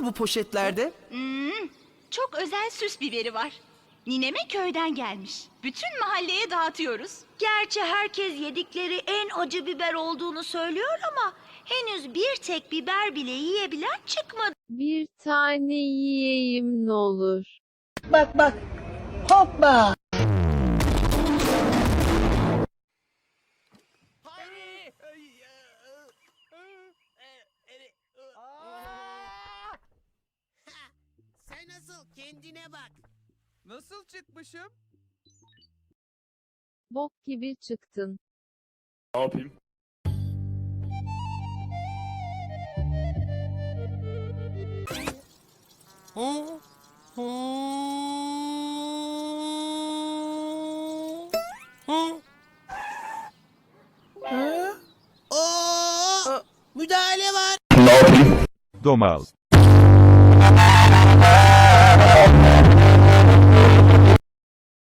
var bu poşetlerde? Hmm, çok özel süs biberi var. Nineme köyden gelmiş. Bütün mahalleye dağıtıyoruz. Gerçi herkes yedikleri en acı biber olduğunu söylüyor ama henüz bir tek biber bile yiyebilen çıkmadı. Bir tane yiyeyim n'olur. Bak bak. Hoppa. Nasıl? Kendine bak. Nasıl çıkmışım? Bok gibi çıktın. Ne yapayım? Oo! Müdahale var. Ne yapayım? Domal.